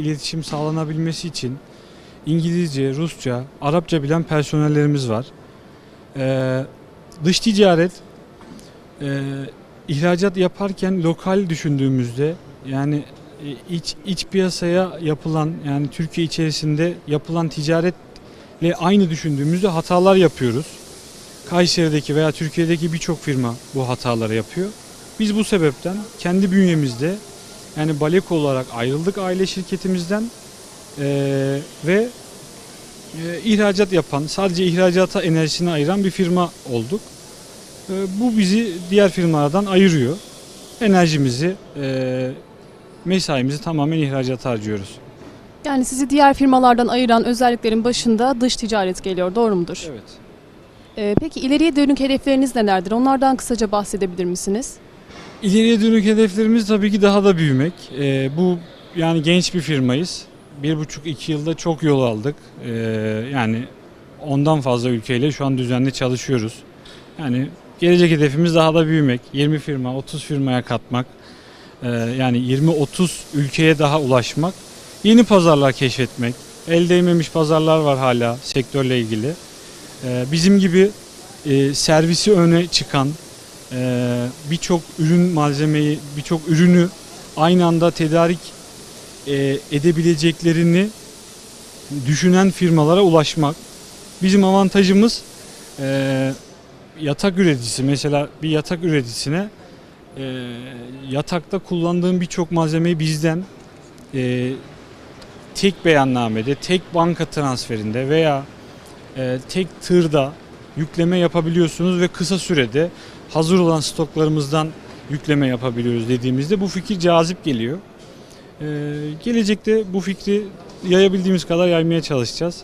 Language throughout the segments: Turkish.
iletişim sağlanabilmesi için İngilizce, Rusça, Arapça bilen personellerimiz var. Ee, dış ticaret, e, ihracat yaparken lokal düşündüğümüzde yani e, iç iç piyasaya yapılan yani Türkiye içerisinde yapılan ticaretle aynı düşündüğümüzde hatalar yapıyoruz. Kayseri'deki veya Türkiye'deki birçok firma bu hataları yapıyor. Biz bu sebepten kendi bünyemizde yani Baleko olarak ayrıldık aile şirketimizden Ee, ve e, ihracat yapan, sadece ihracata enerjisini ayıran bir firma olduk. Ee, bu bizi diğer firmalardan ayırıyor. Enerjimizi, e, mesaimizi tamamen ihracata harcıyoruz. Yani sizi diğer firmalardan ayıran özelliklerin başında dış ticaret geliyor, doğru mudur? Evet. Ee, peki ileriye dönük hedefleriniz nelerdir? Onlardan kısaca bahsedebilir misiniz? İleriye dönük hedeflerimiz tabii ki daha da büyümek. Ee, bu yani genç bir firmayız. Bir buçuk iki yılda çok yol aldık. Ee, yani ondan fazla ülkeyle şu an düzenli çalışıyoruz. Yani gelecek hedefimiz daha da büyümek. 20 firma, 30 firmaya katmak. Ee, yani 20-30 ülkeye daha ulaşmak. Yeni pazarlar keşfetmek. El değmemiş pazarlar var hala sektörle ilgili. Ee, bizim gibi e, servisi öne çıkan, ee, birçok ürün malzemeyi, birçok ürünü aynı anda tedarik e, edebileceklerini düşünen firmalara ulaşmak. Bizim avantajımız e, yatak üreticisi mesela bir yatak üreticisine e, yatakta kullandığım birçok malzemeyi bizden e, tek beyannamede, tek banka transferinde veya e, tek tırda yükleme yapabiliyorsunuz ve kısa sürede hazır olan stoklarımızdan yükleme yapabiliyoruz dediğimizde bu fikir cazip geliyor. Ee, gelecekte bu fikri yayabildiğimiz kadar yaymaya çalışacağız.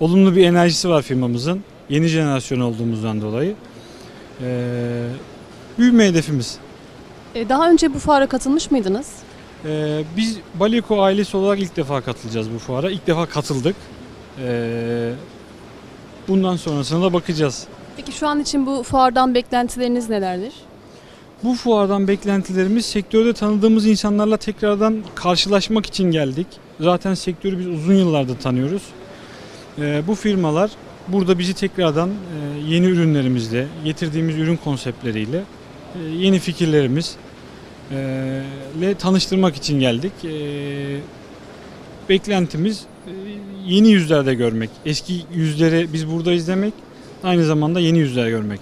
Olumlu bir enerjisi var firmamızın. Yeni jenerasyon olduğumuzdan dolayı. Ee, büyüme hedefimiz. Ee, daha önce bu fuara katılmış mıydınız? Ee, biz Baliko ailesi olarak ilk defa katılacağız bu fuara. İlk defa katıldık. Ee, bundan sonrasına da bakacağız. Peki şu an için bu fuardan beklentileriniz nelerdir? Bu fuardan beklentilerimiz sektörde tanıdığımız insanlarla tekrardan karşılaşmak için geldik. Zaten sektörü biz uzun yıllardır tanıyoruz. Ee, bu firmalar burada bizi tekrardan e, yeni ürünlerimizle, getirdiğimiz ürün konseptleriyle, e, yeni fikirlerimiz e, ile tanıştırmak için geldik. E, beklentimiz yeni yüzlerde görmek. Eski yüzleri biz burada izlemek, aynı zamanda yeni yüzler görmek.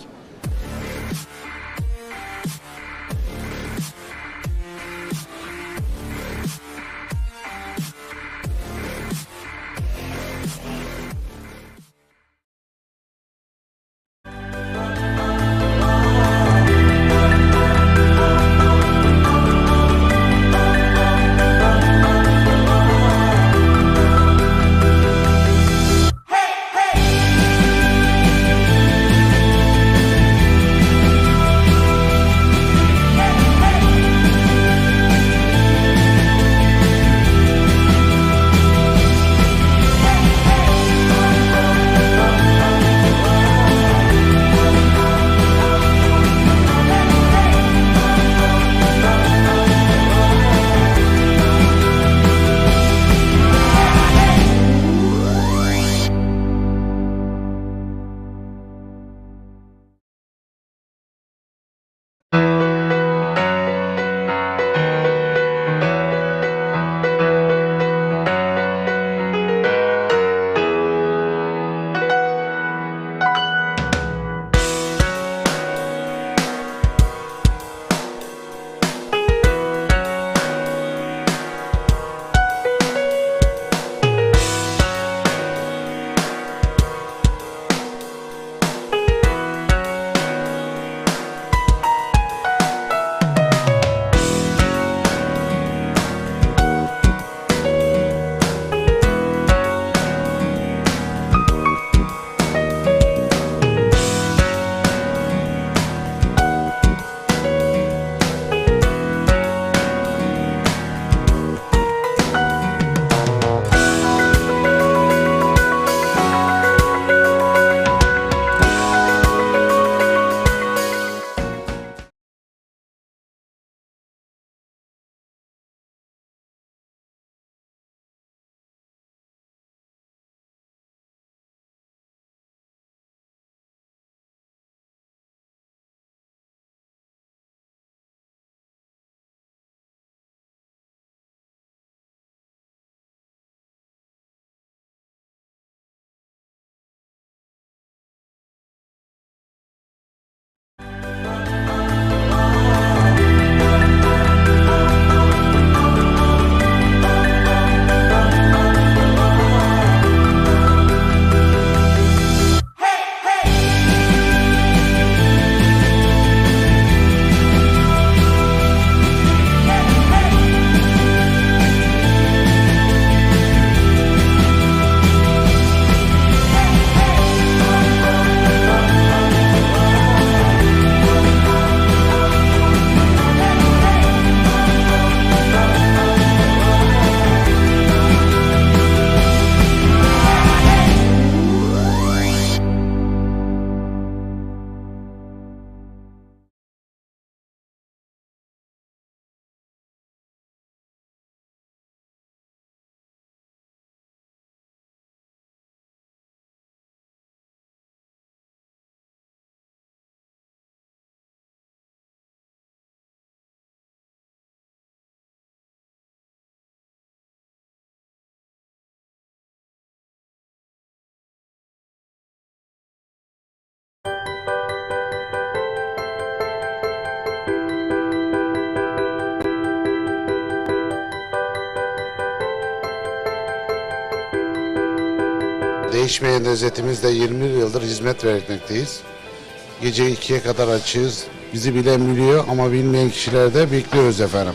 Değişmeyen lezzetimizde 20 yıldır hizmet vermekteyiz. Gece 2'ye kadar açığız. Bizi bilen biliyor ama bilmeyen kişiler de bekliyoruz efendim.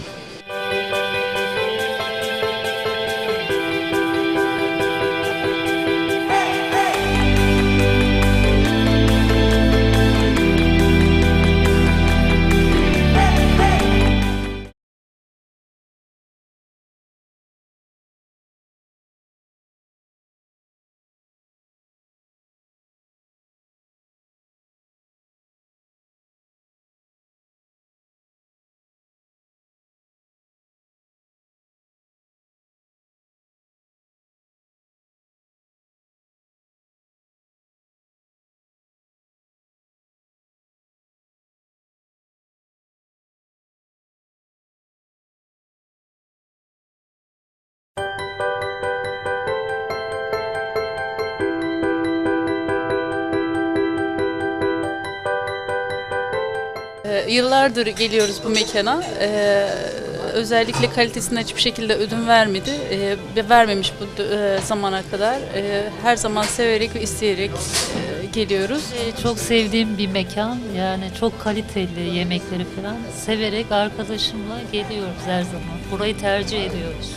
Ee, Yıllardır geliyoruz bu mekana. Ee, özellikle kalitesine hiçbir şekilde ödün vermedi ee, ve vermemiş bu e, zamana kadar. Her zaman severek ve isteyerek e, geliyoruz. Çok sevdiğim bir mekan. Yani çok kaliteli yemekleri falan. Severek arkadaşımla geliyoruz her zaman. Burayı tercih ediyoruz.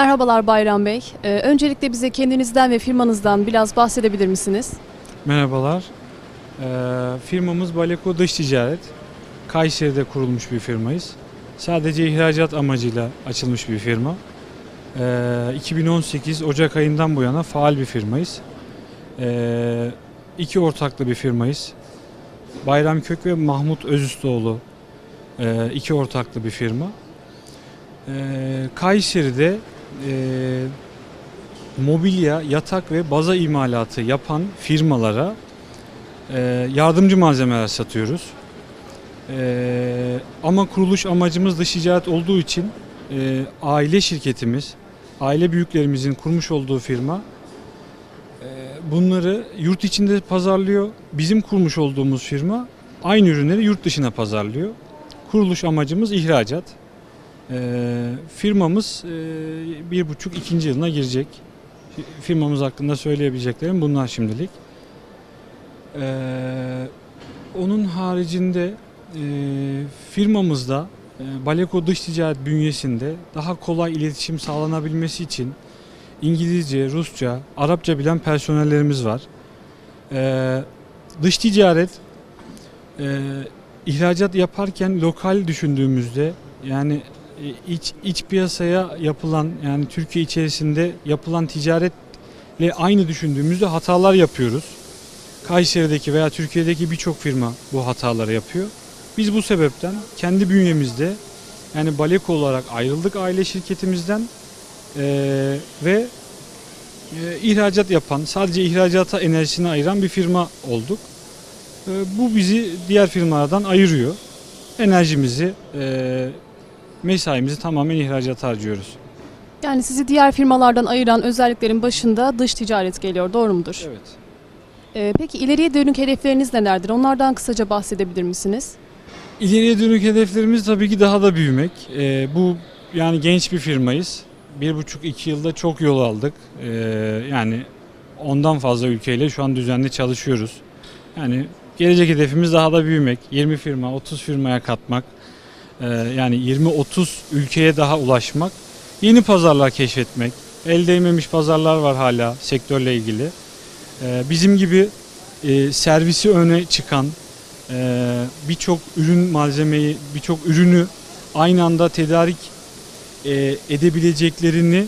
Merhabalar Bayram Bey. Ee, öncelikle bize kendinizden ve firmanızdan biraz bahsedebilir misiniz? Merhabalar. Ee, firmamız Baleko Dış Ticaret. Kayseri'de kurulmuş bir firmayız. Sadece ihracat amacıyla açılmış bir firma. Ee, 2018 Ocak ayından bu yana faal bir firmayız. Ee, iki ortaklı bir firmayız. Bayram Kök ve Mahmut Özüstoğlu e, iki ortaklı bir firma. Ee, Kayseri'de e, mobilya, yatak ve baza imalatı yapan firmalara e, yardımcı malzemeler satıyoruz. E, ama kuruluş amacımız dış ticaret olduğu için e, aile şirketimiz, aile büyüklerimizin kurmuş olduğu firma e, bunları yurt içinde pazarlıyor. Bizim kurmuş olduğumuz firma aynı ürünleri yurt dışına pazarlıyor. Kuruluş amacımız ihracat. E, firmamız e, bir buçuk ikinci yılına girecek firmamız hakkında söyleyebileceklerim bunlar şimdilik. Ee, onun haricinde e, firmamızda e, Baleko Dış Ticaret bünyesinde daha kolay iletişim sağlanabilmesi için İngilizce, Rusça, Arapça bilen personellerimiz var. Ee, dış ticaret e, ihracat yaparken lokal düşündüğümüzde yani iç iç piyasaya yapılan yani Türkiye içerisinde yapılan ticaretle aynı düşündüğümüzde hatalar yapıyoruz. Kayseri'deki veya Türkiye'deki birçok firma bu hataları yapıyor. Biz bu sebepten kendi bünyemizde yani Baleko olarak ayrıldık aile şirketimizden eee, ve e, ihracat yapan, sadece ihracata enerjisini ayıran bir firma olduk. E, bu bizi diğer firmalardan ayırıyor. Enerjimizi, e, mesaimizi tamamen ihracata harcıyoruz. Yani sizi diğer firmalardan ayıran özelliklerin başında dış ticaret geliyor, doğru mudur? Evet. Ee, peki ileriye dönük hedefleriniz nelerdir? Onlardan kısaca bahsedebilir misiniz? İleriye dönük hedeflerimiz tabii ki daha da büyümek. E, bu yani genç bir firmayız. Bir buçuk iki yılda çok yol aldık. E, yani ondan fazla ülkeyle şu an düzenli çalışıyoruz. Yani gelecek hedefimiz daha da büyümek. 20 firma, 30 firmaya katmak. E, yani 20-30 ülkeye daha ulaşmak. Yeni pazarlar keşfetmek. El değmemiş pazarlar var hala sektörle ilgili. E, bizim gibi e, servisi öne çıkan, ee, birçok ürün malzemeyi, birçok ürünü aynı anda tedarik e, edebileceklerini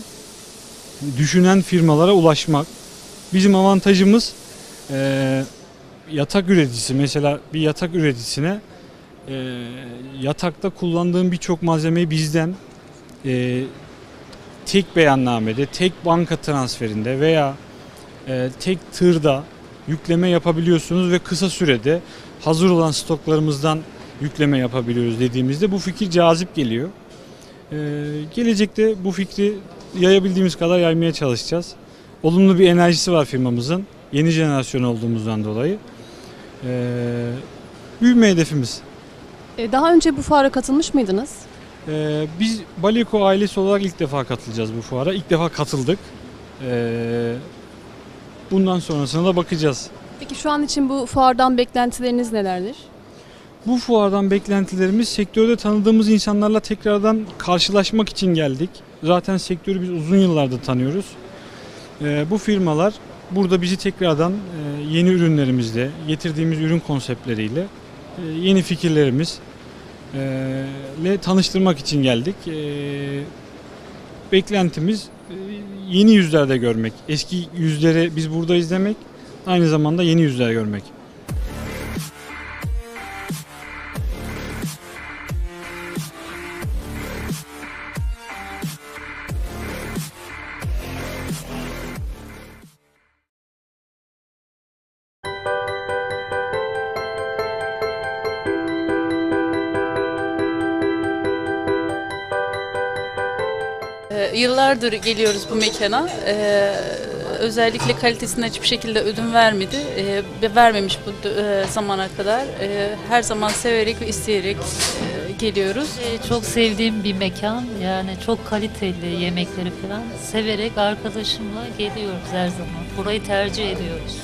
düşünen firmalara ulaşmak. Bizim avantajımız e, yatak üreticisi mesela bir yatak üreticisine e, yatakta kullandığım birçok malzemeyi bizden e, tek beyannamede, tek banka transferinde veya e, tek tırda yükleme yapabiliyorsunuz ve kısa sürede hazır olan stoklarımızdan yükleme yapabiliyoruz dediğimizde bu fikir cazip geliyor. Ee, gelecekte bu fikri yayabildiğimiz kadar yaymaya çalışacağız. Olumlu bir enerjisi var firmamızın. Yeni jenerasyon olduğumuzdan dolayı. Ee, büyüme hedefimiz. Ee, daha önce bu fuara katılmış mıydınız? Ee, biz Baliko ailesi olarak ilk defa katılacağız bu fuara. İlk defa katıldık. Ee, bundan sonrasına da bakacağız. Peki şu an için bu fuardan beklentileriniz nelerdir? Bu fuardan beklentilerimiz sektörde tanıdığımız insanlarla tekrardan karşılaşmak için geldik. Zaten sektörü biz uzun yıllardır tanıyoruz. Ee, bu firmalar burada bizi tekrardan e, yeni ürünlerimizle, getirdiğimiz ürün konseptleriyle, e, yeni fikirlerimiz e, ile tanıştırmak için geldik. E, beklentimiz e, yeni yüzlerde görmek. Eski yüzleri biz burada izlemek, aynı zamanda yeni yüzler görmek. Yıllardır geliyoruz bu mekana. Ee, özellikle kalitesine hiçbir şekilde ödün vermedi. Ee, ve vermemiş bu e, zamana kadar. Ee, her zaman severek ve isteyerek e, geliyoruz. Ee, Çok sevdiğim bir mekan. Yani çok kaliteli yemekleri falan. Severek arkadaşımla geliyoruz her zaman. Burayı tercih ediyoruz.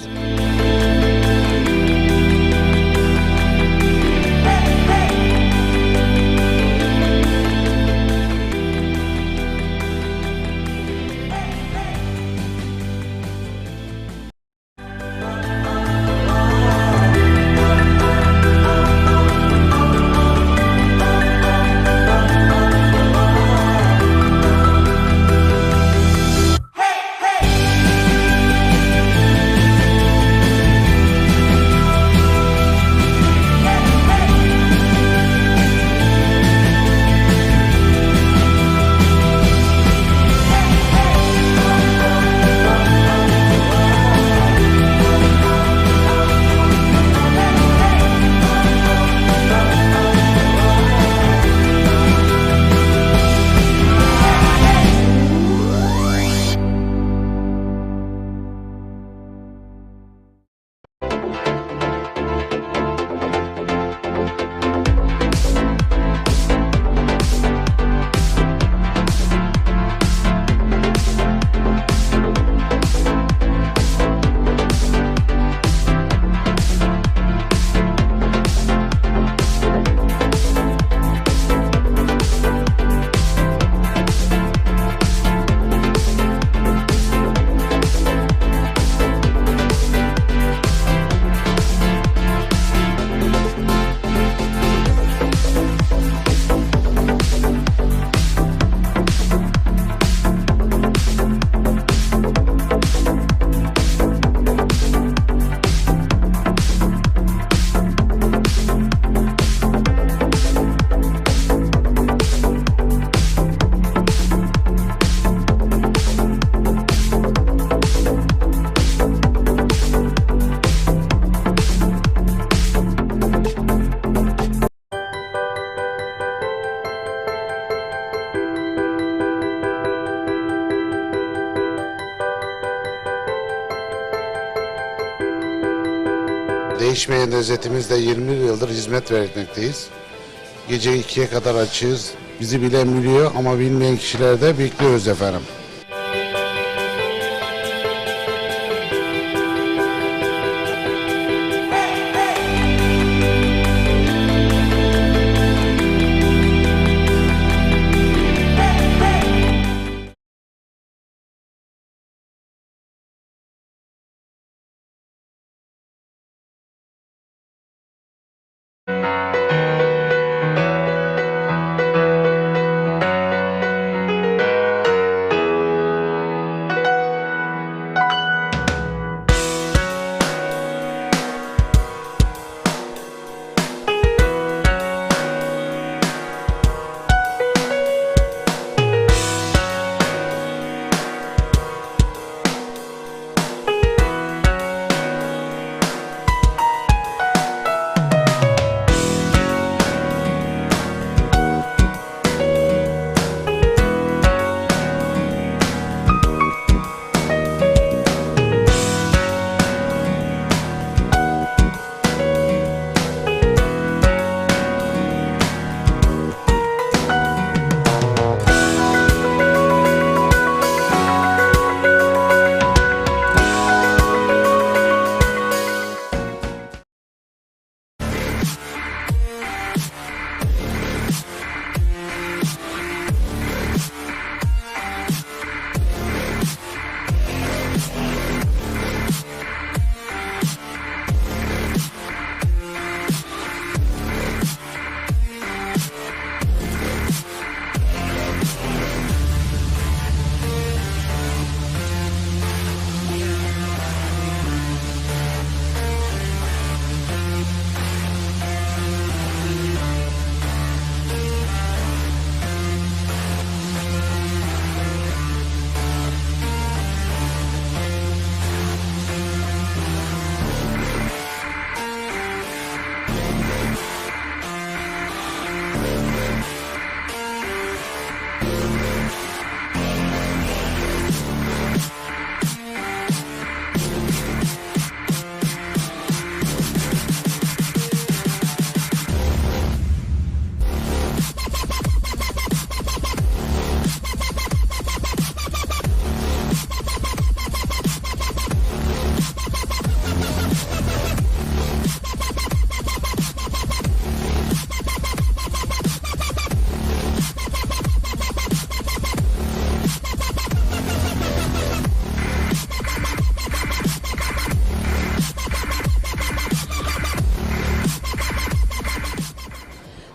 Değişmeyen lezzetimizde 20 yıldır hizmet vermekteyiz. Gece 2'ye kadar açığız. Bizi bilen biliyor ama bilmeyen kişiler de bekliyoruz efendim.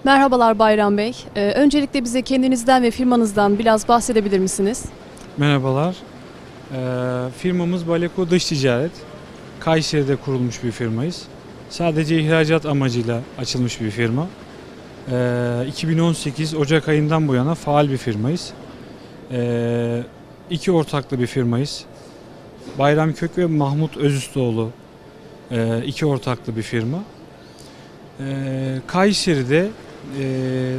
Merhabalar Bayram Bey. Ee, öncelikle bize kendinizden ve firmanızdan biraz bahsedebilir misiniz? Merhabalar. Ee, firmamız Baleko Dış Ticaret. Kayseri'de kurulmuş bir firmayız. Sadece ihracat amacıyla açılmış bir firma. Ee, 2018 Ocak ayından bu yana faal bir firmayız. Ee, iki ortaklı bir firmayız. Bayram Kök ve Mahmut Özüstoğlu ee, iki ortaklı bir firma. Ee, Kayseri'de ee,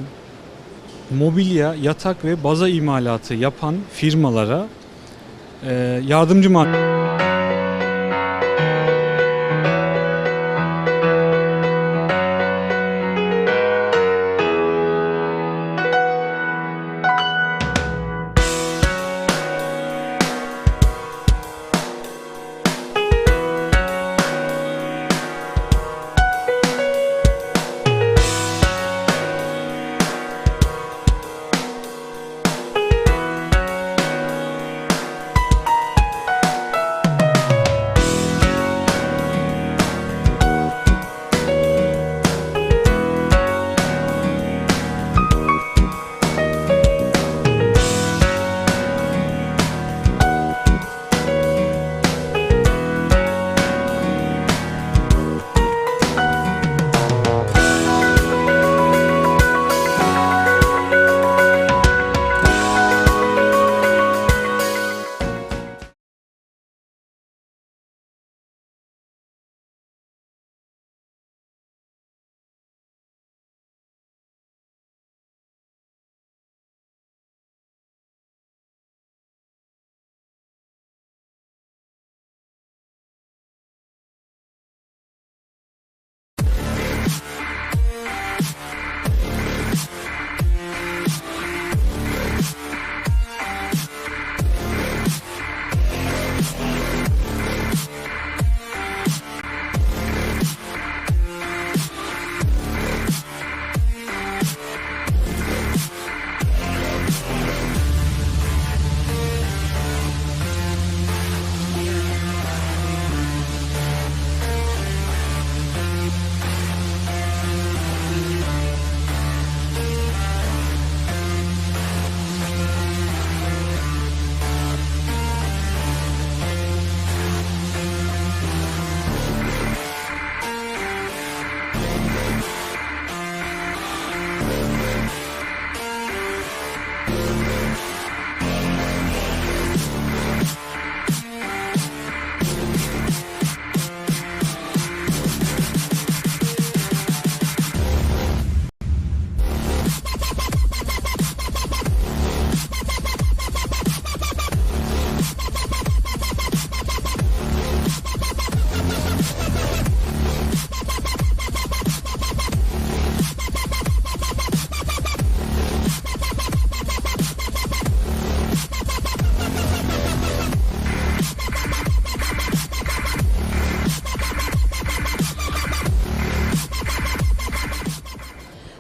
mobilya, yatak ve baza imalatı yapan firmalara e, yardımcı madde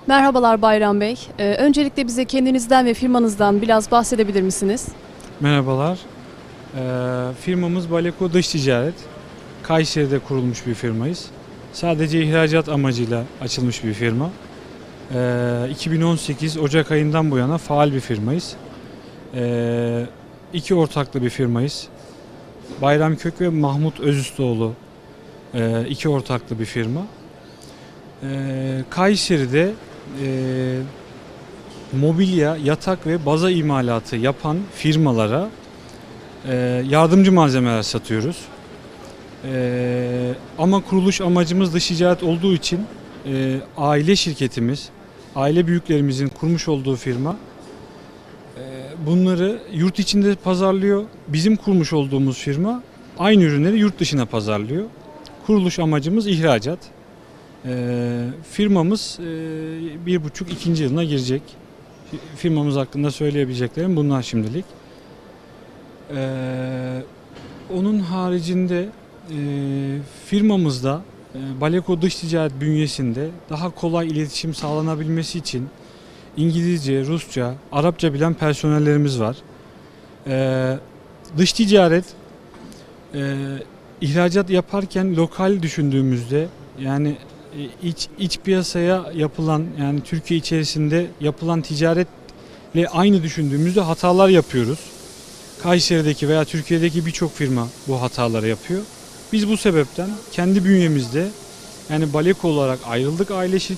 Merhabalar Bayram Bey. Ee, öncelikle bize kendinizden ve firmanızdan biraz bahsedebilir misiniz? Merhabalar. Ee, firmamız Baleko Dış Ticaret. Kayseri'de kurulmuş bir firmayız. Sadece ihracat amacıyla açılmış bir firma. Ee, 2018 Ocak ayından bu yana faal bir firmayız. Ee, iki ortaklı bir firmayız. Bayram Kök ve Mahmut Özüstoğlu ee, iki ortaklı bir firma. Ee, Kayseri'de ee, mobilya, yatak ve baza imalatı yapan firmalara e, yardımcı malzemeler satıyoruz. E, ama kuruluş amacımız dış ticaret olduğu için e, aile şirketimiz, aile büyüklerimizin kurmuş olduğu firma e, bunları yurt içinde pazarlıyor. Bizim kurmuş olduğumuz firma aynı ürünleri yurt dışına pazarlıyor. Kuruluş amacımız ihracat. E, firmamız e, bir buçuk ikinci yılına girecek firmamız hakkında söyleyebileceklerim bunlar şimdilik. Ee, onun haricinde e, firmamızda e, Baleko Dış Ticaret bünyesinde daha kolay iletişim sağlanabilmesi için İngilizce, Rusça, Arapça bilen personellerimiz var. Ee, dış ticaret e, ihracat yaparken lokal düşündüğümüzde yani e, iç iç piyasaya yapılan yani Türkiye içerisinde yapılan ticaretle aynı düşündüğümüzde hatalar yapıyoruz. Kayseri'deki veya Türkiye'deki birçok firma bu hataları yapıyor. Biz bu sebepten kendi bünyemizde yani Baleko olarak ayrıldık aile şirketi